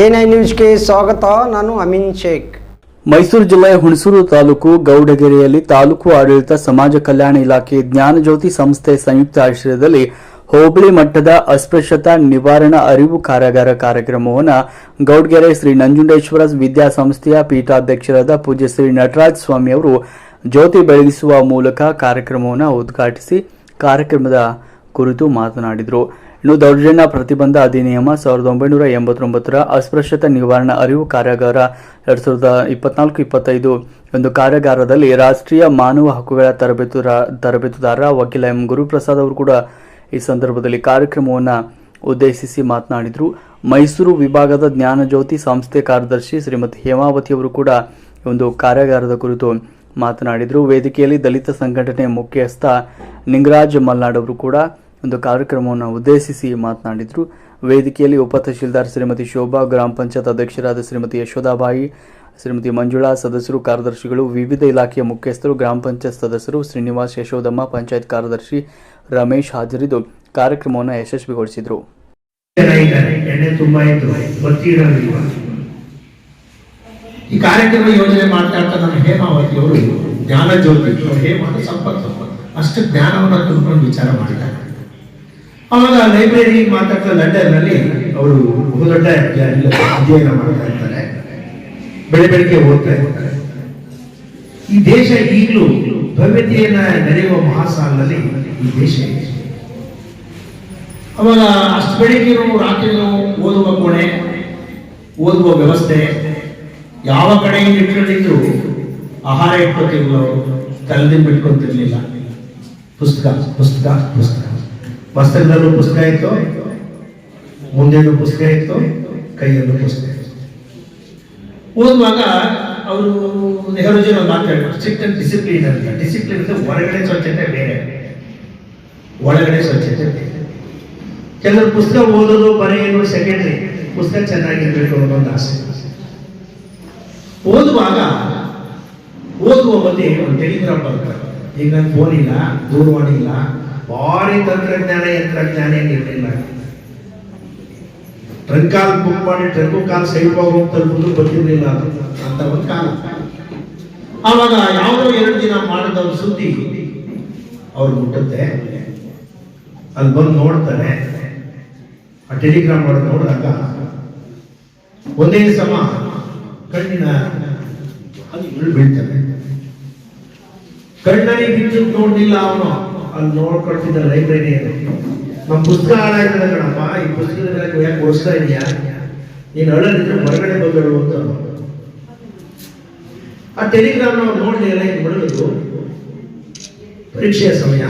NI ನ್ಯೂಸ್ಗೆ ಸ್ವಾಗತ. ನಾನು ಅಮೀನ್ ಶೇಖ್. ಮೈಸೂರು ಜಿಲ್ಲೆಯ ಹುಣಸೂರು ತಾಲೂಕು ಗೌಡಗೆರೆಯಲ್ಲಿ ತಾಲೂಕು ಆಡಳಿತ ಸಮಾಜ ಕಲ್ಯಾಣ ಇಲಾಖೆ ಜ್ಞಾನಜ್ಯೋತಿ ಸಂಸ್ಥೆ ಸಂಯುಕ್ತ ಆಶ್ರಯದಲ್ಲಿ ಹೋಬಳಿ ಮಟ್ಟದ ಅಸ್ಪೃಶ್ಯತಾ ನಿವಾರಣಾ ಅರಿವು ಕಾರ್ಯಾಗಾರ ಕಾರ್ಯಕ್ರಮವನ್ನು ಗೌಡ್ಗೆರೆ ಶ್ರೀ ನಂಜುಂಡೇಶ್ವರ ವಿದ್ಯಾಸಂಸ್ಥೆಯ ಪೀಠಾಧ್ಯಕ್ಷರಾದ ಪೂಜ್ಯ ಶ್ರೀ ನಟರಾಜ್ ಸ್ವಾಮಿ ಅವರು ಜ್ಯೋತಿ ಬೆಳಗಿಸುವ ಮೂಲಕ ಕಾರ್ಯಕ್ರಮವನ್ನು ಉದ್ಘಾಟಿಸಿ ಕಾರ್ಯಕ್ರಮದ ಕುರಿತು ಮಾತನಾಡಿದರು. ಇನ್ನು ದೌರ್ಜನ್ಯ ಪ್ರತಿಬಂಧ ಅಧಿನಿಯಮ ಸಾವಿರದ ಒಂಬೈನೂರ ಎಂಬತ್ತೊಂಬತ್ತರ ಅಸ್ಪೃಶ್ಯತೆ ನಿವಾರಣಾ ಅರಿವು ಕಾರ್ಯಾಗಾರ ಎರಡ್ ಸಾವಿರದ ಇಪ್ಪತ್ನಾಲ್ಕು, ಇಪ್ಪತ್ತೈದು. ಒಂದು ಕಾರ್ಯಾಗಾರದಲ್ಲಿ ರಾಷ್ಟ್ರೀಯ ಮಾನವ ಹಕ್ಕುಗಳ ತರಬೇತು ತರಬೇತುದಾರ ವಕೀಲ ಎಂ. ಗುರುಪ್ರಸಾದ್ ಅವರು ಕೂಡ ಈ ಸಂದರ್ಭದಲ್ಲಿ ಕಾರ್ಯಕ್ರಮವನ್ನು ಉದ್ದೇಶಿಸಿ ಮಾತನಾಡಿದರು. ಮೈಸೂರು ವಿಭಾಗದ ಜ್ಞಾನಜ್ಯೋತಿ ಸಂಸ್ಥೆ ಕಾರ್ಯದರ್ಶಿ ಶ್ರೀಮತಿ ಹೇಮಾವತಿ ಅವರು ಕೂಡ ಒಂದು ಕಾರ್ಯಾಗಾರದ ಕುರಿತು ಮಾತನಾಡಿದರು. ವೇದಿಕೆಯಲ್ಲಿ ದಲಿತ ಸಂಘಟನೆ ಮುಖ್ಯಸ್ಥ ನಿಂಗರಾಜ್ ಮಲ್ನಾಡ್ ಅವರು ಕೂಡ ಒಂದು ಕಾರ್ಯಕ್ರಮವನ್ನು ಉದ್ದೇಶಿಸಿ ಮಾತನಾಡಿದರು. ವೇದಿಕೆಯಲ್ಲಿ ಉಪತಹಶೀಲ್ದಾರ್ ಶ್ರೀಮತಿ ಶೋಭಾ, ಗ್ರಾಮ ಪಂಚಾಯತ್ ಅಧ್ಯಕ್ಷರಾದ ಶ್ರೀಮತಿ ಯಶೋದಾಬಾಯಿ ಶ್ರೀಮತಿ ಮಂಜುಳಾ ಸದಸ್ಯರು, ಕಾರ್ಯದರ್ಶಿಗಳು, ವಿವಿಧ ಇಲಾಖೆಯ ಮುಖ್ಯಸ್ಥರು, ಗ್ರಾಮ ಪಂಚಾಯತ್ ಸದಸ್ಯರು, ಶ್ರೀನಿವಾಸ್ ಯಶೋದಮ್ಮ, ಪಂಚಾಯತ್ ಕಾರ್ಯದರ್ಶಿ ರಮೇಶ್ ಹಾಜರಿದ್ದು ಕಾರ್ಯಕ್ರಮವನ್ನು ಯಶಸ್ವಿಗೊಳಿಸಿದರು. ಈ ಕಾರ್ಯಕ್ರಮ ಯೋಜನೆ ಮಾಡ್ತಾ ನಮ್ಮ ಹೇಮಾವತಿ ಅವರು ಜ್ಞಾನ ಜ್ಯೋತಿ ಹೇಮ ಸಂಪತ್ತು. ಅಷ್ಟು ಜ್ಞಾನವನ್ನು ತುಂಬಿಕೊಂಡು ವಿಚಾರ ಮಾಡಿದ್ದಾರೆ. ಅವಾಗ ಲೈಬ್ರರಿ ಮಾತಾಡ್ತಾ ಲಂಡನ್ನಲ್ಲಿ ಅವರು ಬಹುದೊಡ್ಡ ಅಧ್ಯಯನ ಮಾಡ್ತಾ ಇರ್ತಾರೆ. ಬೆಳೆ ಬೆಳಿಗ್ಗೆ ಓದ್ತಾ ಇರ್ತಾರೆ. ಈ ದೇಶ ಈಗಲೂ ಭವ್ಯತೆಯನ್ನ ನಡೆಯುವ ಮಹಾಸಾಲಿನಲ್ಲಿ ಈ ದೇಶ ಇದೆ. ಅವಾಗ ಅಷ್ಟು ಬೆಳಿಗ್ಗೆ ರಾತ್ರಿ ಓದುವ ಕೋಣೆ, ಓದುವ ವ್ಯವಸ್ಥೆ, ಯಾವ ಕಡೆಯಿಂದ ಇಟ್ಕೊಂಡಿದ್ರು ಆಹಾರ ಇಟ್ಕೊತಿರ್ಲಿಲ್ಲ ಅವರು ತಲೆದಿಂದ ಬಿಟ್ಕೊತಿರ್ಲಿಲ್ಲ ಪುಸ್ತಕ ಪುಸ್ತಕ ಪುಸ್ತಕ. ಮಸ್ತಕದಲ್ಲೂ ಪುಸ್ತಕ ಇತ್ತು, ಮುಂದೆನೂ ಪುಸ್ತಕ ಇತ್ತು, ಕೈಯಲ್ಲೂ ಪುಸ್ತಕ ಇತ್ತು. ಓದುವಾಗ ಅವರು ನೆಹರು ಜನ ಮಾತಾಡಿದ್ರು ಸ್ಟ್ರಿಕ್ಟ್ ಅಂಡ್ ಡಿಸಿಪ್ಲಿನ್ ಅಂತ. ಡಿಸಿಪ್ಲಿನ್ ಅಂದ್ರೆ ಹೊರಗಡೆ ಸ್ವಚ್ಛತೆ ಬೇರೆ. ಒಳಗಡೆ ಸ್ವಚ್ಛತೆ ಬೇರೆ. ಕೆಲವರು ಪುಸ್ತಕ ಓದೋದು, ಬರೆಯೋದು ಸೆಕೆಂಡ್ರಿ ಪುಸ್ತಕ ಚೆನ್ನಾಗಿರ್ಬೇಕು ಅನ್ನೋ ಒಂದು ಆಸೆ ಓದುವಾಗ ಓದುವ ಮಧ್ಯೆ ಒಂದು ಟೆಲಿಗ್ರಾಮ್ ಬರ್ತಾರೆ ಈಗ ಫೋನ್ ಇಲ್ಲ, ದೂರವಾಣಿ ಇಲ್ಲ. ಭಾರಿ ತಂತ್ರಜ್ಞಾನ ಯಂತ್ರಜ್ಞಾನ ಏನಿರಲಿಲ್ಲ ಟ್ರಂಕ್ ಕಾಲ್ ಬುಕ್ ಮಾಡಿ ಟ್ರಂಕ್ ಕಾಲ್ ಸೈಡ್ ಹೋಗಿ ತಲುಪುದು ಬಂದಿರಲಿಲ್ಲ ಅಂತ ಒಂದು ಕಾಲ. ಆವಾಗ ಯಾವುದೋ ಎರಡು ದಿನ ಮಾಡಿದ ಒಂದು ಸುದ್ದಿ ಅವ್ರು ಮುಟ್ಟುತ್ತೆ. ಅಲ್ಲಿ ಬಂದು ನೋಡ್ತಾರೆ. ಆ ಟೆಲಿಗ್ರಾಮ್ ಮಾಡಿ ನೋಡಿದಾಗ ಒಂದೇ ಸಮ ಕಣ್ಣಿನ ಅಲ್ಲಿ ಬೀಳ್ತಾನೆ ಬೀಳ್ತಾರೆ ಕಣ್ಣಲ್ಲಿ ಬಿಚ್ಚಿ ನೋಡಲಿಲ್ಲ ಅವನು. ಅಲ್ಲಿ ನೋಡ್ಕೊಳ್ತಿದ್ದ ಲೈಬ್ರರಿ ನಮ್ಮ ಪುಸ್ತಕ ಹಾಳಾಗಿಲ್ಲ ಕಣಪ್ಪ, ಈ ಪುಸ್ತಕದ ಯಾಕೆ ಓದಿಸ್ತಾ ಇದೆಯಾ? ನೀನು ಅಳದಿದ್ರೆ ಹೊರಗಡೆ ಬಂದಳು ಅಂತ. ಆ ಟೆಲಿಗ್ರಾಮ್ ನಾವು ನೋಡ್ಲಿಲ್ಲ ಇದು ಬಿಡೋದು ಪರೀಕ್ಷೆಯ ಸಮಯ.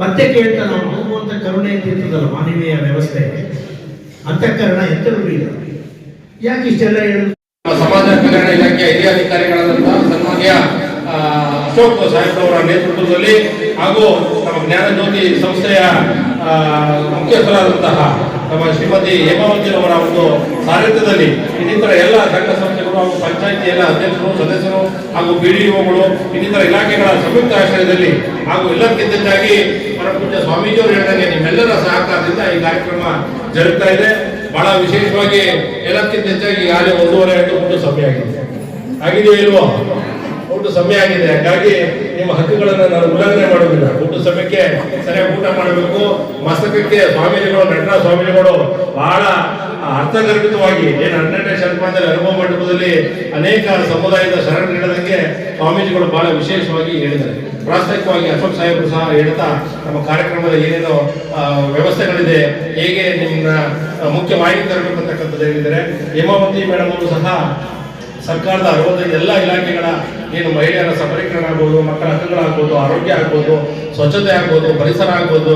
ಮತ್ತೆ ಕೇಳ್ತಾ ನಾವು ಹೋಗುವಂತ ಕರುಣೆ ಅಂತ ಇರ್ತದಲ್ಲ ಮಾನವೀಯ ವ್ಯವಸ್ಥೆ. ಅಂತಃಕರಣ ಕಾರಣ ಇಲ್ಲ. ಯಾಕೆ ಇಷ್ಟೆಲ್ಲ ಹೇಳುದು ಸಮಾಜ ಕಲ್ಯಾಣ ಇಲಾಖೆಯ ಹಿರಿಯ ಅಧಿಕಾರಿಗಳಾದಂತಹ ಅಶೋಕ್ ಸಾಹೇಬ್ರವರ ನೇತೃತ್ವದಲ್ಲಿ ಹಾಗೂ ನಮ್ಮ ಜ್ಞಾನ ಜ್ಯೋತಿ ಸಂಸ್ಥೆಯ ಮುಖ್ಯಸ್ಥರಾದಂತಹ ನಮ್ಮ ಶ್ರೀಮತಿ ಹೇಮಾವತಿರವರ ಒಂದು ಸಾರಥ್ಯದಲ್ಲಿ ಇನ್ನಿತರ ಎಲ್ಲ ಸಂಘ ಸಂಸ್ಥೆಗಳು ಹಾಗೂ ಪಂಚಾಯಿತಿ ಎಲ್ಲ ಅಧ್ಯಕ್ಷರು, ಸದಸ್ಯರು ಹಾಗೂ ಬಿಡಿಒಗಳು, ಇನ್ನಿತರ ಇಲಾಖೆಗಳ ಸಂಯುಕ್ತ ಆಶ್ರಯದಲ್ಲಿ ಹಾಗೂ ಎಲ್ಲಕ್ಕಿಂತ ಹೆಚ್ಚಾಗಿ ಪರಪೂಜ್ಯ ಸ್ವಾಮೀಜಿಯವರು ಹೇಳಿದಂಗೆ ನಿಮ್ಮೆಲ್ಲರ ಸಹಕಾರದಿಂದ ಈ ಕಾರ್ಯಕ್ರಮ ಜರುಗ್ತಾ ಇದೆ. ಬಹಳ ವಿಶೇಷವಾಗಿ ಎಲ್ಲಕ್ಕಿಂತ ಹೆಚ್ಚಾಗಿ ಈಗಾಗಲೇ ಒಂದೂವರೆ ಗಂಟೆ ಮೂರು ಆಗಿದೆ. ಆಗಿದೆಯೋ ಇಲ್ವೋ? ಊಟ ಸಮಯ ಆಗಿದೆ. ಹಾಗಾಗಿ ನಿಮ್ಮ ಹಕ್ಕುಗಳನ್ನ ನಾನು ಉಲ್ಲಂಘನೆ ಮಾಡೋದಿಲ್ಲ ಊಟ ಸಮಯಕ್ಕೆ ಸರಿಯಾಗಿ ಊಟ ಮಾಡಬೇಕು. ಮಸ್ತಕಕ್ಕೆ ಸ್ವಾಮೀಜಿಗಳು ನಟರಾಜ ಸ್ವಾಮೀಜಿಗಳು ಬಹಳ ಅರ್ಥಗರ್ಭಿತವಾಗಿ, ಏನು ಹನ್ನೆರಡನೇ ಶತಮಾನದಲ್ಲಿ ಅನುಭವ ಮಂಟಪದಲ್ಲಿ ಅನೇಕ ಸಮುದಾಯದ ಶರಣ ನೀಡೋದಕ್ಕೆ ಸ್ವಾಮೀಜಿಗಳು ಬಹಳ ವಿಶೇಷವಾಗಿ ಹೇಳಿದ್ದಾರೆ. ಪ್ರಾಸ್ತಾವಿಕವಾಗಿ ಅಶೋಕ್ ಸಾಹೇಬರು ಸಹ ಹೇಳ್ತಾ ನಮ್ಮ ಕಾರ್ಯಕ್ರಮದ ಏನೇನು ವ್ಯವಸ್ಥೆಗಳಿದೆ, ಹೇಗೆ ನಿಮ್ಮನ್ನ ಮುಖ್ಯ ಮಾಹಿತಿ ತರಬೇಕು ಅಂತಕ್ಕಂಥದ್ದು ಹೇಳಿದ್ದಾರೆ. ಹೇಮಾವತಿ ಮೇಡಮ್ ಅವರು ಸಹ ಸರ್ಕಾರದ ಅರವತ್ತೈದು ಎಲ್ಲ ಇಲಾಖೆಗಳ ಏನು ಮಹಿಳೆಯರ ಸಬಲೀಕರಣ ಆಗ್ಬೋದು ಮಕ್ಕಳ ಹಕ್ಕುಗಳಾಗ್ಬೋದು ಆರೋಗ್ಯ ಆಗ್ಬೋದು, ಸ್ವಚ್ಛತೆ ಆಗ್ಬೋದು, ಪರಿಸರ ಆಗ್ಬೋದು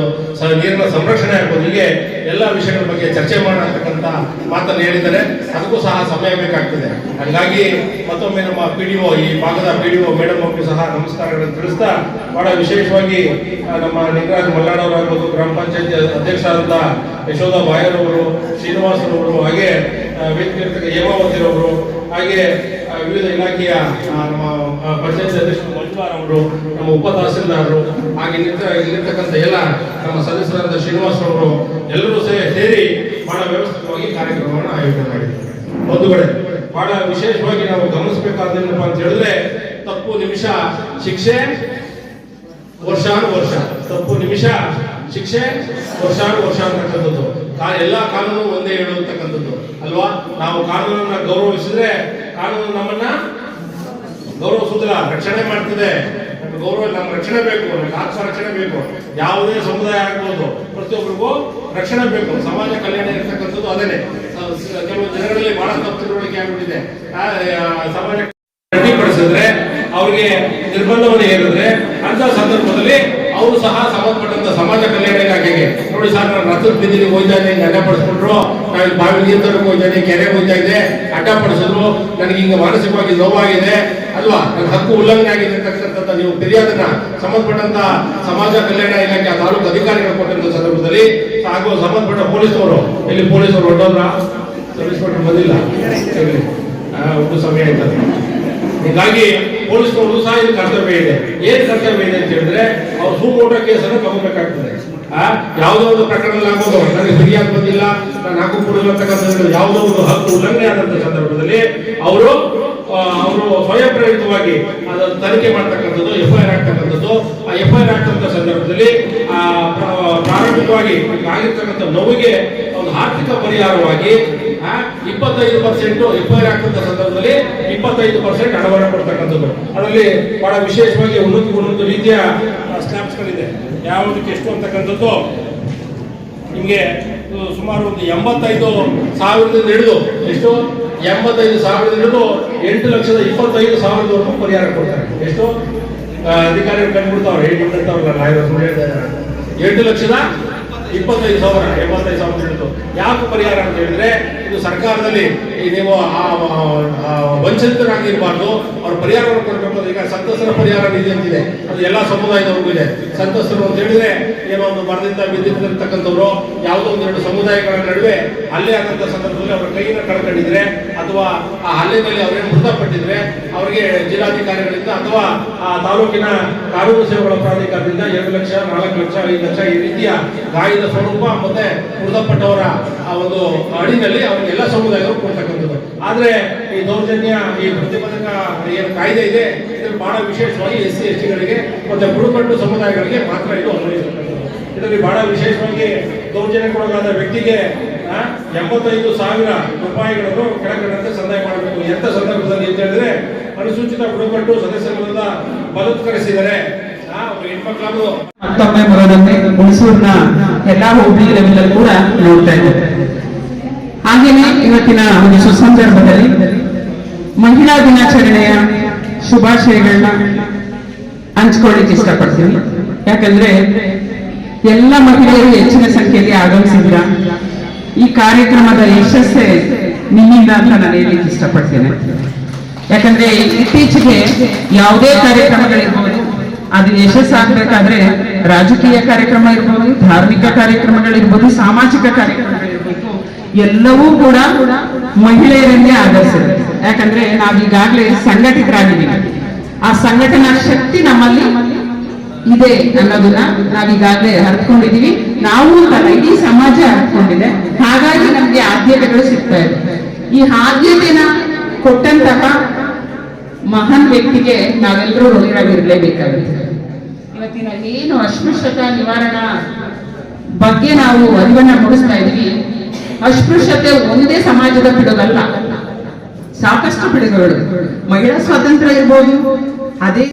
ನೀರಿನ ಸಂರಕ್ಷಣೆ ಆಗ್ಬೋದು, ಹೀಗೆ ಎಲ್ಲ ವಿಷಯಗಳ ಬಗ್ಗೆ ಚರ್ಚೆ ಮಾಡತಕ್ಕಂಥ ಮಾತನ್ನು ಹೇಳಿದರೆ ಅದಕ್ಕೂ ಸಹ ಸಮಯ ಬೇಕಾಗ್ತದೆ. ಹಾಗಾಗಿ ಮತ್ತೊಮ್ಮೆ ನಮ್ಮ ಪಿ ಡಿ ಒ ಈ ಭಾಗದ ಪಿ ಡಿ ಒ ಮೇಡಮ್ ಅವರಿಗೂ ಸಹ ನಮಸ್ಕಾರಗಳನ್ನು ತಿಳಿಸ್ತಾ, ಬಹಳ ವಿಶೇಷವಾಗಿ ನಮ್ಮ ನಿಂಗರಾಜ್ ಮಲ್ಲಾಡವರಾಗ್ಬೋದು ಗ್ರಾಮ ಪಂಚಾಯತಿ ಅಧ್ಯಕ್ಷರಾದಂಥ ಯಶೋಧ ಬಾಯರವರು ಶ್ರೀನಿವಾಸರವರು ಹಾಗೆ ವೇದಿಕೆ ಹೇಮಾವತಿರವರು ಹಾಗೆ ವಿವಿಧ ಇಲಾಖೆಯ ನಮ್ಮ ಪಂಚಾಯತ್ ಅಧ್ಯಕ್ಷರು ಮಂಜುವಾರ್ ಅವರು ನಮ್ಮ ಉಪ ತಹಸೀಲ್ದಾರರು, ಹಾಗೆ ಇಲ್ಲಿರ್ತ- ಇಲ್ಲಿರ್ತಕ್ಕಂಥ ಎಲ್ಲ ನಮ್ಮ ಸದಸ್ಯರಾದ ಶ್ರೀನಿವಾಸ್ ಅವರು, ಎಲ್ಲರೂ ಸಹ ಸೇರಿ ಬಹಳ ವ್ಯವಸ್ಥಿತವಾಗಿ ಕಾರ್ಯಕ್ರಮವನ್ನು ಆಯೋಜನೆ ಮಾಡಿದ್ದಾರೆ ಬಂಧುಗಳೇ ಬಹಳ ವಿಶೇಷವಾಗಿ ನಾವು ಗಮನಿಸಬೇಕಾದೇನಪ್ಪ ಅಂತ ಹೇಳಿದ್ರೆ, ತಪ್ಪು ನಿಮಿಷ ಶಿಕ್ಷೆ ವರ್ಷಾನು ವರ್ಷ ತಪ್ಪು ನಿಮಿಷ ಶಿಕ್ಷೆ ವರ್ಷಾನು ವರ್ಷ ಅಂತಕ್ಕಂಥದ್ದು ಎಲ್ಲಾ ಕಾನೂನು ಒಂದೇ ಹೇಳುವಂತಕ್ಕಂಥದ್ದು ಅಲ್ವಾ? ನಾವು ಕಾನೂನನ್ನ ಗೌರವಿಸಿದ್ರೆ ಕಾನೂನು ನಮ್ಮನ್ನ ಗೌರವ ಸೂತ್ರ ರಕ್ಷಣೆ ಮಾಡ್ತಿದೆ. ಗೌರವ, ನಮ್ಗೆ ರಕ್ಷಣೆ ಬೇಕು, ನಮ್ಗೆ ಆತ್ಮ ರಕ್ಷಣೆ ಬೇಕು. ಯಾವುದೇ ಸಮುದಾಯ ಆಗ್ಬೋದು, ಪ್ರತಿಯೊಬ್ಬರಿಗೂ ರಕ್ಷಣೆ ಬೇಕು. ಸಮಾಜ ಕಲ್ಯಾಣ ಇರ್ತಕ್ಕಂಥದ್ದು ಅದೇನೆ ಕೆಲವು ಜನಗಳಲ್ಲಿ ಬಹಳ ತಪ್ಪು ತಿಳುವಳಿಕೆ ಆಗ್ಬಿಟ್ಟಿದೆ. ಸಮಾಜ ಅಡ್ಡಿಪಡಿಸಿದ್ರೆ ಅವ್ರಿಗೆ ನಿರ್ಬಂಧವನ್ನು ಹೇರಿದ್ರೆ ಅಂತ ಸಂದರ್ಭದಲ್ಲಿ ಅವರು ಸಹ ಸಂಬಂಧಪಟ್ಟಂತ ಸಮಾಜ ಕಲ್ಯಾಣ ಇಲಾಖೆಗೆ ನೋಡಿ ಸರ್, ನಾನು ರಥದ ಬೀದಿಗೆ ಹೋಯ್ತಾ ಇದ್ದೀನಿ ಪಡಿಸ್ಕೊಂಡ್ರು ನಾನು ಬಾವಿ ನೀರು ತರಕ್ಕೆ ಕೆರೆಗೆ ಹೋಯ್ತಾ ಇದ್ದೆ ಅಡ್ಡಪಡಿಸಿದ್ರು ನನಗೆ ಹಿಂಗೆ ಮಾನಸಿಕವಾಗಿ ನೋವಾಗಿದೆ. ಅಲ್ವಾ? ನನ್ನ ಹಕ್ಕು ಉಲ್ಲಂಘನೆ ಆಗಿದೆ ಅಂತಕ್ಕಂಥದ್ದು ನೀವು ಫಿರ್ಯಾದನ್ನ ಸಂಬಂಧಪಟ್ಟಂತ ಸಮಾಜ ಕಲ್ಯಾಣ ಇಲಾಖೆ ತಾಲೂಕು ಅಧಿಕಾರಿಗಳು ಕೊಟ್ಟಂತ ಸಂದರ್ಭದಲ್ಲಿ ಹಾಗೂ ಸಂಬಂಧಪಟ್ಟ ಪೊಲೀಸರು. ಇಲ್ಲಿ ಪೊಲೀಸರು ಹೊರಟೋದ್ರ? ಸರ್ವಿಸ್ ಬಂದಿಲ್ಲ. ಒಂದು ಸಮಯ ಆಯ್ತದೆ. ಹೀಗಾಗಿ ಪೊಲೀಸ್ನವರು ಸಹ ಇದು ಕರ್ತವ್ಯ ಇದೆ. ಏನ್ ಕರ್ತವ್ಯ ಇದೆ ಅಂತ ಹೇಳಿದ್ರೆ ಅವ್ರು ಸುಮೋಟೋ ಕೇಸನ್ನು ತಗೋಬೇಕಾಗ್ತದೆ. ಯಾವುದೋ ಒಂದು ಪ್ರಕರಣ ಆಗೋದು ನನಗೆ ಸರಿಯಾಗಿ ಬಂದಿಲ್ಲ. ನಾನು ಹಾಕು ಕೊಡಲು ಅಂತಕ್ಕಂಥದ್ದು ಯಾವುದೋ ಒಂದು ಹಕ್ಕು ಉಲ್ಲಂಘನೆ ಆದಂತ ಸಂದರ್ಭದಲ್ಲಿ ಅವರು ಅವರು ಸ್ವಯಂ ಪ್ರೇರಿತವಾಗಿ ಅದನ್ನು ತನಿಖೆ ಮಾಡ್ತಕ್ಕಂಥದ್ದು ಎಫ್ ಐ ಆರ್ ಆಗ್ತಕ್ಕಂಥದ್ದು ಆ ಎಫ್ ಐ ಆರ್ ಆಗ್ತಕ್ಕಂಥ ಸಂದರ್ಭದಲ್ಲಿ ಪ್ರಾರಂಭಿಕವಾಗಿ ಆಗಿರ್ತಕ್ಕಂಥ ನೋವಿಗೆ ಒಂದು ಆರ್ಥಿಕ ಪರಿಹಾರವಾಗಿ ಇಪ್ಪತ್ತೈದು ಪರ್ಸೆಂಟ್ ಆರ್ ಆಗ್ತಕ್ಕಂಥ ಸಂದರ್ಭದಲ್ಲಿ ಇಪ್ಪತ್ತೈದು ಪರ್ಸೆಂಟ್ ಹಣವನ್ನು ಕೊಡ್ತಕ್ಕಂಥದ್ದು. ಅದರಲ್ಲಿ ಬಹಳ ವಿಶೇಷವಾಗಿ ಒಂದೊಂದು ಒಂದೊಂದು ರೀತಿಯ ಸ್ನ್ಯಾಪ್ಸ್ಗಳಿದೆ ಯಾವುದಕ್ಕೆ ಎಷ್ಟು ಅಂತಕ್ಕಂಥದ್ದು? ನಿಮಗೆ ಸುಮಾರು ಒಂದು ಎಂಬತ್ತೈದು ಸಾವಿರದಿಂದ ಹಿಡಿದು, ಎಷ್ಟು? ಎಂಬತ್ತೈದು ಸಾವಿರದಿಂದ ಹಿಡಿದು ಎಂಟು ಲಕ್ಷದ ಇಪ್ಪತ್ತೈದು ಸಾವಿರದವರೆಗೂ ಪರಿಹಾರ ಕೊಡ್ತಾರೆ. ಎಷ್ಟು? ಅಧಿಕಾರಿಗಳು ಕಂಡುಬಿಡ್ತಾವ್ರೆ ಎಂಟು ಇರ್ತಾವಲ್ಲ ನಾಯಿರು ಸುಳ್ಳು ಹೇಳ್ತಾ. ಎಂಟು ಲಕ್ಷದ ಇಪ್ಪತ್ತೈದು ಸಾವಿರ, ಎಂಬತ್ತೈದು ಸಾವಿರ ಹಿಡಿದು. ಯಾಕೆ ಪರಿಹಾರ ಅಂತ ಹೇಳಿದ್ರೆ ಇದು ಸರ್ಕಾರದಲ್ಲಿ ನೀವು ವಂಚಿತರಾಗಿರಬಾರ್ದು ಅವ್ರ ಪರಿಹಾರವನ್ನು ಕೊಡಬೇಕು ಈಗ ಸಂತಸರ ಪರಿಹಾರ ನಿಧಿ ಅಂತಿದೆ ಅದು ಎಲ್ಲ ಸಮುದಾಯದವ್ರಿಗೂ ಇದೆ. ಸಂತಸರು ಅಂತ ಹೇಳಿದ್ರೆ ಏನೋ ಒಂದು ಮರದಿಂದ ಬಿದ್ದಿರ್ತಕ್ಕಂಥವ್ರು, ಯಾವುದೋ ಒಂದೆರಡು ಸಮುದಾಯಗಳ ನಡುವೆ ಅಲ್ಲೇ ಆದಂತ ಸಂದರ್ಭದಲ್ಲಿ ಅವರ ಕೈಯನ್ನು ಕಳ್ಕೊಂಡಿದ್ರೆ, ಅಥವಾ ಆ ಹಲ್ಲೆನಲ್ಲಿ ಅವರೇ ಮೃತಪಟ್ಟಿದ್ರೆ, ಅವರಿಗೆ ಜಿಲ್ಲಾಧಿಕಾರಿಗಳಿಂದ ಅಥವಾ ಆ ತಾಲೂಕಿನ ಕಾನೂನು ಸೇವೆಗಳ ಪ್ರಾಧಿಕಾರದಿಂದ ಎರಡು ಲಕ್ಷ, ನಾಲ್ಕು ಲಕ್ಷ, ಐದು ಲಕ್ಷ ಈ ರೀತಿಯ ಗಾಯದ ಸ್ವರೂಪ ಮತ್ತೆ ಮೃತಪಟ್ಟವರ ಆ ಒಂದು ಅಡಿನಲ್ಲಿ ಅವರಿಗೆ ಎಲ್ಲ ಸಮುದಾಯಗಳು ಕೊಡ್ತಕ್ಕಂಥದ್ದು ಆದ್ರೆ ಈ ದೌರ್ಜನ್ಯ, ಈ ಪ್ರತಿಬಂಧಕ ಏನು ಕಾಯ್ದೆ ಇದೆ ಇದ್ರಲ್ಲಿ ಬಹಳ ವಿಶೇಷವಾಗಿ ಎಸ್ ಸಿ, ಎಸ್ ಟಿಗಳಿಗೆ ಮತ್ತೆ ಬುಡಕಟ್ಟು ಸಮುದಾಯಗಳಿಗೆ ಮಾತ್ರ ಇದು ಅನ್ವಯಿಸಬೇಕು ಇದರಲ್ಲಿ ಬಹಳ ವಿಶೇಷವಾಗಿ ದೌರ್ಜನ್ಯಕ್ಕೊಳಗಾದ ವ್ಯಕ್ತಿಗೆ ಎಂಬತ್ತೈದು ಸಾವಿರ ರೂಪಾಯಿಗಳನ್ನು ಕೆಳಗಡೆ ಸಂದಾಯ ಮಾಡಬೇಕು. ಎಂತ ಸಂದರ್ಭದಲ್ಲಿ ಅಂತ ಹೇಳಿದ್ರೆ, ಅನುಸೂಚಿತ ಬುಡಕಟ್ಟು ಸದಸ್ಯರ ವಿರುದ್ಧ ಬಲತ್ಕರಿಸಿದರೆ ಮತ್ತೊಮ್ಮೆ ಬರೋದಂತೆ ಮೈಸೂರಿನ ಎಲ್ಲಾ ಹೋಬಳಿ ಲೆವೆಲ್ ಕೂಡ ನೋಡ್ತಾ ಇದ್ದೇವೆ ಹಾಗೇನೆ ಇವತ್ತಿನ ಒಂದು ಸುಸಂದರ್ಭದಲ್ಲಿ ಮಹಿಳಾ ದಿನಾಚರಣೆಯ ಶುಭಾಶಯಗಳನ್ನ ಹಂಚ್ಕೊಳ್ಳಿಕ್ಕೆ ಇಷ್ಟಪಡ್ತೀನಿ. ಯಾಕಂದ್ರೆ ಎಲ್ಲ ಮಹಿಳೆಯರು ಹೆಚ್ಚಿನ ಸಂಖ್ಯೆಯಲ್ಲಿ ಆಗಮಿಸಿದ್ರ. ಈ ಕಾರ್ಯಕ್ರಮದ ಯಶಸ್ಸೇ ನಿಮ್ಮಿಂದ ಅಂತ ನಾನು ಹೇಳಲಿಕ್ಕೆ ಇಷ್ಟಪಡ್ತೇನೆ. ಯಾಕಂದ್ರೆ ಇತ್ತೀಚೆಗೆ ಯಾವುದೇ ಕಾರ್ಯಕ್ರಮಗಳಿರ್ಬೋದು, ಅದು ಯಶಸ್ಸಾಗಬೇಕಾದ್ರೆ ರಾಜಕೀಯ ಕಾರ್ಯಕ್ರಮ ಇರ್ಬೋದು, ಧಾರ್ಮಿಕ ಕಾರ್ಯಕ್ರಮಗಳಿರ್ಬೋದು, ಸಾಮಾಜಿಕ ಕಾರ್ಯಕ್ರಮಗಳಿರ್ಬೋದು ಎಲ್ಲವೂ ಕೂಡ ಮಹಿಳೆಯರನ್ನೇ ಆಧರಿಸಿದೆ. ಯಾಕಂದ್ರೆ ನಾವೀಗಾಗಲೇ ಸಂಘಟಿತರಾಗಿದ್ದೀವಿ. ಆ ಸಂಘಟನಾ ಶಕ್ತಿ ನಮ್ಮಲ್ಲಿ ಇದೆ ಅನ್ನೋದನ್ನ ನಾವೀಗಾಗಲೇ ಹರ್ಕೊಂಡಿದೀವಿ ನಾವು ಅಂತಲ್ಲ ಇಡೀ ಸಮಾಜ ಹರ್ಕೊಂಡಿದೆ ಹಾಗಾಗಿ ನಮ್ಗೆ ಆದ್ಯತೆಗಳು ಸಿಗ್ತಾ ಇದೆ. ಈ ಆದ್ಯತೆನ ಕೊಟ್ಟಂತಹ ಮಹಾನ್ ವ್ಯಕ್ತಿಗೆ ನಾವೆಲ್ಲರೂ ಋಣಿರಾಗಿರ್ಲೇಬೇಕಾಗುತ್ತೆ ಇವತ್ತಿನ ಏನು ಅಸ್ಪೃಶ್ಯತಾ ನಿವಾರಣಾ ಬಗ್ಗೆ ನಾವು ಅರಿವನ್ನ ಮೂಡಿಸ್ತಾ ಇದೀವಿ ಅಸ್ಪೃಶ್ಯತೆ ಒಂದೇ ಸಮಾಜದ ಪಿಡುಗಲ್ಲ ಸಾಕಷ್ಟು ಪಿಡುಗುಗಳು ಮಹಿಳಾ ಸ್ವಾತಂತ್ರ್ಯ ಇರ್ಬೋದು, ಅದೇ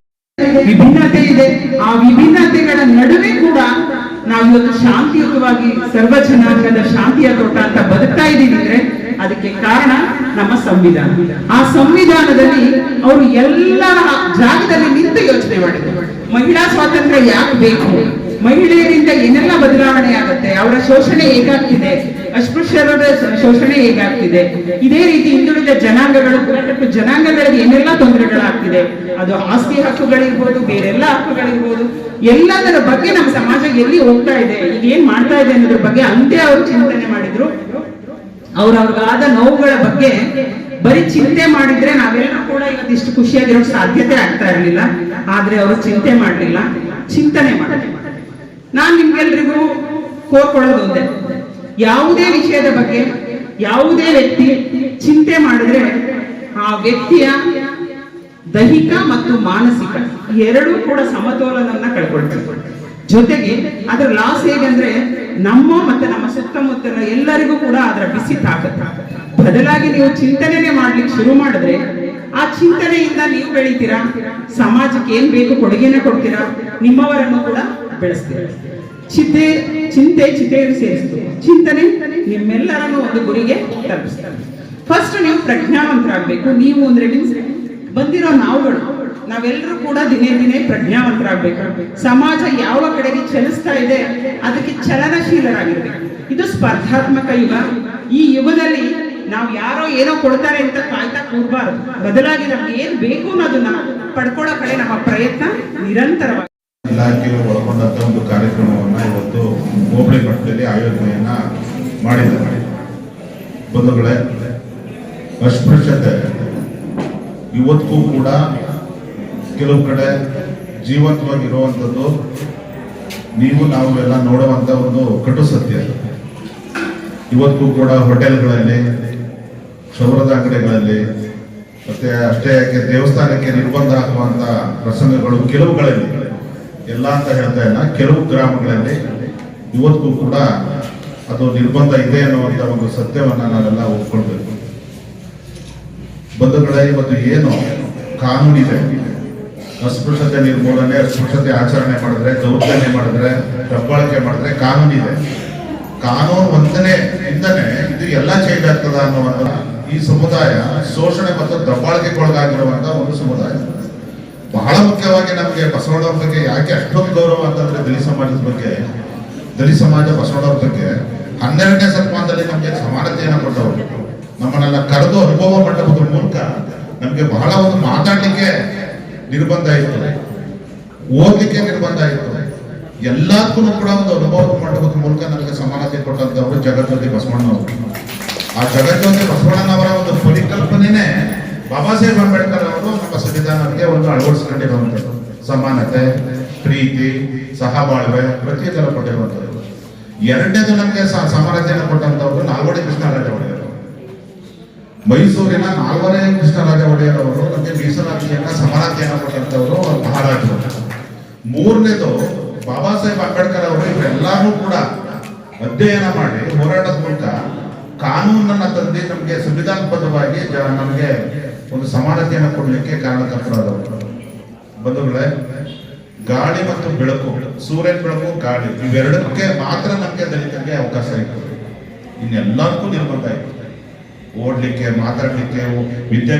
ವಿಭಿನ್ನತೆ ಇದೆ. ಆ ವಿಭಿನ್ನತೆಗಳ ನಡುವೆ ಕೂಡ ನಾವು ಇವತ್ತು ಶಾಂತಿಯುತವಾಗಿ ಸರ್ವ ಜನಾಂಗದ ಶಾಂತಿಯ ತೋಟ ಅಂತ ಬದುಕ್ತಾ ಇದ್ದೀವಿ ಅಂದ್ರೆ ಅದಕ್ಕೆ ಕಾರಣ ನಮ್ಮ ಸಂವಿಧಾನ. ಆ ಸಂವಿಧಾನದಲ್ಲಿ ಅವರು ಎಲ್ಲ ಜಾಗದಲ್ಲಿ ನಿಂತು ಯೋಚನೆ ಮಾಡಿದ್ರು. ಮಹಿಳಾ ಸ್ವಾತಂತ್ರ್ಯ ಯಾಕೆ ಬೇಕು? ಮಹಿಳೆಯರಿಂದ ಏನೆಲ್ಲ ಬದಲಾವಣೆ ಆಗುತ್ತೆ? ಅವರ ಶೋಷಣೆ ಹೇಗಾಗ್ತಿದೆ? ಅಸ್ಪೃಶ್ಯರ ಶೋಷಣೆ ಹೇಗಾಗ್ತಿದೆ ಇದೇ ರೀತಿ ಹಿಂದುಳಿದ ಜನಾಂಗಗಳು ಜನಾಂಗಗಳಿಗೆ ಏನೆಲ್ಲ ತೊಂದರೆಗಳಾಗ್ತಿದೆ? ಅದು ಆಸ್ತಿ ಹಕ್ಕುಗಳಿರ್ಬೋದು, ಬೇರೆಲ್ಲ ಹಕ್ಕುಗಳಿರ್ಬೋದು, ಎಲ್ಲದರ ಬಗ್ಗೆ ನಮ್ಮ ಸಮಾಜ ಎಲ್ಲಿ ಹೋಗ್ತಾ ಇದೆ? ಈಗ ಏನ್ ಮಾಡ್ತಾ ಇದೆ ಅನ್ನೋದ್ರ ಬಗ್ಗೆ ಅಂತೆ ಅವರು ಚಿಂತನೆ ಮಾಡಿದ್ರು. ಅವ್ರವ್ರಿಗಾದ ನೋವುಗಳ ಬಗ್ಗೆ ಬರೀ ಚಿಂತೆ ಮಾಡಿದ್ರೆ ನಾವೆಲ್ಲರೂ ಕೂಡ ಇವತ್ತಿಷ್ಟು ಖುಷಿಯಾಗಿರೋ ಸಾಧ್ಯತೆ ಆಗ್ತಾ ಇರಲಿಲ್ಲ. ಆದ್ರೆ ಅವರು ಚಿಂತೆ ಮಾಡಲಿಲ್ಲ. ಚಿಂತನೆ ಮಾಡಿದ್ರು ನಾನ್ ನಿಮ್ಗೆಲ್ರಿಗೂ ಕೋರ್ಕೊಳ್ಳೋದು ಒಂದೇ. ಯಾವುದೇ ವಿಷಯದ ಬಗ್ಗೆ ಯಾವುದೇ ವ್ಯಕ್ತಿ ಚಿಂತೆ ಮಾಡಿದ್ರೆ ಆ ವ್ಯಕ್ತಿಯ ದೈಹಿಕ ಮತ್ತು ಮಾನಸಿಕ ಎರಡೂ ಕೂಡ ಸಮತೋಲನವನ್ನ ಕಳ್ಕೊಳ್ಬೇಕು ಜೊತೆಗೆ ಅದರ ಲಾಸ್ ಹೇಗಂದ್ರೆ ನಮ್ಮ ಮತ್ತೆ ನಮ್ಮ ಸುತ್ತಮುತ್ತಲ ಎಲ್ಲರಿಗೂ ಕೂಡ ಅದರ ಬಿಸಿ ತಾಕತ್ತ. ಬದಲಾಗಿ ನೀವು ಚಿಂತನೆನೇ ಮಾಡ್ಲಿಕ್ಕೆ ಶುರು ಮಾಡಿದ್ರೆ ಆ ಚಿಂತನೆಯಿಂದ ನೀವು ಬೆಳಿತೀರಾ? ಸಮಾಜಕ್ಕೆ ಏನ್ ಬೇಕು? ಕೊಡುಗೆನ ಕೊಡ್ತೀರಾ? ನಿಮ್ಮವರನ್ನು ಕೂಡ ಬೆಳೆಸ್ತೀರಾ? ಚಿತೆ, ಚಿಂತೆ, ಚಿತೆಯನ್ನು ಸೇರಿಸ್ತು. ಚಿಂತನೆ ನಿಮ್ಮೆಲ್ಲರನ್ನು ಒಂದು ಗುರಿಗೆ ತಲುಪಿಸ್ತಾರೆ ಫಸ್ಟ್ ನೀವು ಪ್ರಜ್ಞಾವಂತರಾಗಬೇಕು. ನೀವು ಅಂದ್ರೆ ಮೀನ್ಸ್ ಬಂದಿರೋ ನಾವುಗಳು. ನಾವೆಲ್ಲರೂ ಕೂಡ ದಿನೇ ದಿನೇ ಪ್ರಜ್ಞಾವಂತರಾಗಬೇಕು. ಸಮಾಜ ಯಾವ ಕಡೆಗೆ ಚಲಿಸ್ತಾ ಇದೆ, ಅದಕ್ಕೆ ಚಲನಶೀಲರಾಗಿರ್ಬೇಕು. ಇದು ಸ್ಪರ್ಧಾತ್ಮಕ ಯುಗ. ಈ ಯುಗದಲ್ಲಿ ನಾವು ಯಾರೋ ಏನೋ ಕೊಡ್ತಾರೆ ಅಂತ ಕಾಯ್ತಾ ಕೂರ್ಬಾರ್ದು. ಬದಲಾಗಿ ನಮ್ಗೆ ಏನ್ ಬೇಕು ಅನ್ನೋದನ್ನ ಪಡ್ಕೊಳ್ಳೋ ಕಡೆ ನಮ್ಮ ಪ್ರಯತ್ನ ನಿರಂತರವಾಗಿ ಇಲಾಖೆಯು ಒಳಗೊಂಡಂತ ಒಂದು ಕಾರ್ಯಕ್ರಮವನ್ನು ಇವತ್ತು ಹೋಬಳಿ ಮಟ್ಟದಲ್ಲಿ ಆಯೋಜನೆಯನ್ನ ಮಾಡಿದ್ದಾರೆ. ಬಂಧುಗಳೇ, ಅಸ್ಪೃಶ್ಯತೆ, ಇವತ್ತಿಗೂ ಕೂಡ ಕೆಲವು ಕಡೆ ಜೀವಂತವಾಗಿರುವಂಥದ್ದು ನೀವು ನಾವು ಎಲ್ಲ ನೋಡುವಂತ ಒಂದು ಕಟು ಸತ್ಯ. ಇವತ್ತಿಗೂ ಕೂಡ ಹೋಟೆಲ್ಗಳಲ್ಲಿ ಸೌರದ ಅಂಗಡಿಗಳಲ್ಲಿ, ಮತ್ತೆ ಅಷ್ಟೇ ಯಾಕೆ ದೇವಸ್ಥಾನಕ್ಕೆ ನಿರ್ಬಂಧ ಹಾಕುವಂತ ಪ್ರಸಂಗಗಳು ಕೆಲವುಗಳಲ್ಲಿ ಎಲ್ಲ ಅಂತ ಹೇಳ್ತಾ ಇಲ್ಲ ಕೆಲವು ಗ್ರಾಮಗಳಲ್ಲಿ ಇವತ್ತು ಕೂಡ ಅದು ನಿರ್ಬಂಧ ಇದೆ ಅನ್ನುವಂತ ಒಂದು ಸತ್ಯವನ್ನ ನಾವೆಲ್ಲ ಒಪ್ಕೊಳ್ಬೇಕು. ಬಂಧುಗಳೇ, ಇವತ್ತು ಏನು ಕಾನೂನಿದೆ ಅಸ್ಪೃಶ್ಯತೆ ನಿರ್ಮೂಲನೆ, ಅಸ್ಪೃಶ್ಯತೆ ಆಚರಣೆ ಮಾಡಿದ್ರೆ, ದೌರ್ಜನ್ಯ ಮಾಡಿದ್ರೆ, ದಬ್ಬಾಳಿಕೆ ಮಾಡಿದ್ರೆ ಕಾನೂನಿದೆ ಕಾನೂನು ಒಂದನೇ ಇಂದನೆ ಇದು ಎಲ್ಲ ಚೇಂಜ್ ಆಗ್ತದ ಅನ್ನುವಂತ ಈ ಸಮುದಾಯ ಶೋಷಣೆ ಮತ್ತು ದಬ್ಬಾಳಿಕೆಗೊಳಗಾಗಿರುವಂತ ಒಂದು ಸಮುದಾಯ. ಬಹಳ ಮುಖ್ಯವಾಗಿ ನಮಗೆ ಬಸವಣ್ಣವ್ರ ಬಗ್ಗೆ ಯಾಕೆ ಅಷ್ಟೊಂದು ಗೌರವ ಅಂತಂದ್ರೆ ದಲಿತ ಸಮಾಜದ ಬಗ್ಗೆ, ದಲಿತ ಸಮಾಜ ಬಸವಣ್ಣವ್ರ ಬಗ್ಗೆ ಹನ್ನೆರಡನೇ ಶತಮಾನದಲ್ಲಿ ನಮಗೆ ಸಮಾನತೆಯನ್ನು ಕೊಟ್ಟವರು. ನಮ್ಮನ್ನೆಲ್ಲ ಕರೆದು ಅನುಭವ ಮಂಟಪದ ಮೂಲಕ ನಮಗೆ ಬಹಳ ಒಂದು ಮಾತಾಡಲಿಕ್ಕೆ ನಿರ್ಬಂಧ ಇತ್ತು. ಓದಲಿಕ್ಕೆ ನಿರ್ಬಂಧ ಇತ್ತು. ಎಲ್ಲದಕ್ಕೂ ಕೂಡ ಒಂದು ಅನುಭವ ಮಂಟಪದ ಮೂಲಕ ನಮಗೆ ಸಮಾನತೆ ಕೊಟ್ಟಂತವರು ಜಗಜ್ಯೋತಿ ಬಸವಣ್ಣವರು. ಆ ಜಗಜ್ಯೋತಿ ಬಸವಣ್ಣನವರ ಒಂದು ಪರಿಕಲ್ಪನೆನೇ ಬಾಬಾ ಸಾಹೇಬ್ ಅಂಬೇಡ್ಕರ್ ಅವರು ನಮ್ಮ ಸಂವಿಧಾನಕ್ಕೆ ಒಂದು ಅಳವಡಿಸಿಕೊಂಡಿರುವಂಥದ್ದು. ಸಮಾನತೆ, ಪ್ರೀತಿ, ಸಹಬಾಳ್ವೆ ಪ್ರತಿಯೊಂದರ ಕೊಟ್ಟಿರುವಂಥದ್ದು. ಎರಡನೇದು ನಮಗೆ ಸಮಾನತೆಯನ್ನು ಕೊಟ್ಟಂತವರು ನಾಲ್ವಡಿ ಕೃಷ್ಣರಾಜ ಒಡೆಯರು. ಮೈಸೂರಿನ ನಾಲ್ವರೇ ಕೃಷ್ಣರಾಜ ಒಡೆಯರ್ ಅವರು ನಮಗೆ ಮೀಸಲಾತಿಯನ್ನ, ಸಮಾನತೆಯನ್ನು ಕೊಟ್ಟಂತವರು ಮಹಾರಾಜರು. ಮೂರನೇದು ಬಾಬಾ ಸಾಹೇಬ್ ಅಂಬೇಡ್ಕರ್ ಅವರು ಇವರೆಲ್ಲರೂ ಕೂಡ ಅಧ್ಯಯನ ಮಾಡಿ ಹೋರಾಟದ ಮೂಲಕ ಕಾನೂನನ್ನ ತಂದು ನಮಗೆ ಸಂವಿಧಾನಬದ್ಧವಾಗಿ ನಮಗೆ ಒಂದು ಸಮಾನತೆಯನ್ನು ಕೊಡಲಿಕ್ಕೆ ಕಾರಣಕರ್ತರಾದವರು ಬಂಧುಗಳೇ, ಗಾಳಿ ಮತ್ತು ಬೆಳಕು, ಸೂರ್ಯನ ಬೆಳಕು, ಗಾಳಿ, ಇವೆರಡಕ್ಕೆ ಮಾತ್ರ ನಮಗೆ ದಲಿತರಿಗೆ ಅವಕಾಶ ಇತ್ತು. ಇನ್ನೆಲ್ಲದಕ್ಕೂ ನಿರ್ಬಂಧ ಇತ್ತು. ಓಡ್ಲಿಕ್ಕೆ, ಮಾತಾಡಲಿಕ್ಕೆ, ವಿದ್ಯೆ